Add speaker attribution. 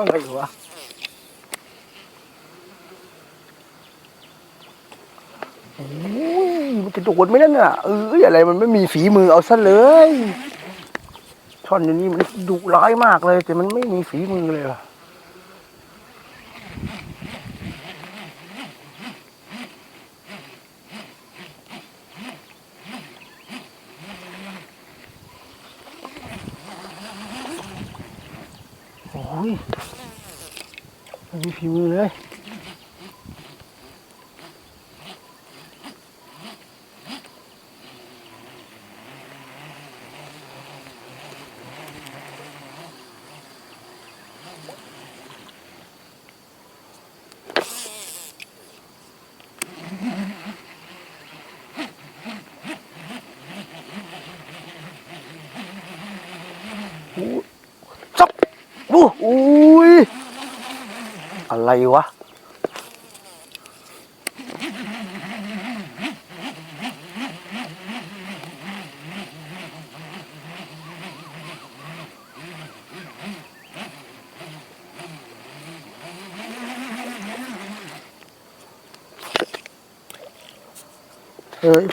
Speaker 1: อะไรวะโอ้ยมันจะโดนไหมนั่นน่ะเอออะไรมันไม่มีฝีมือเอาซะเลยช่อนอยู่นี่มันดุร้ายมากเลย แต่มันไม่มีฝีมือเลยว่ะ อ้ยไม่มีฝีมือเลยจับ อู้อุ้ยอะไรวะเฮ้ย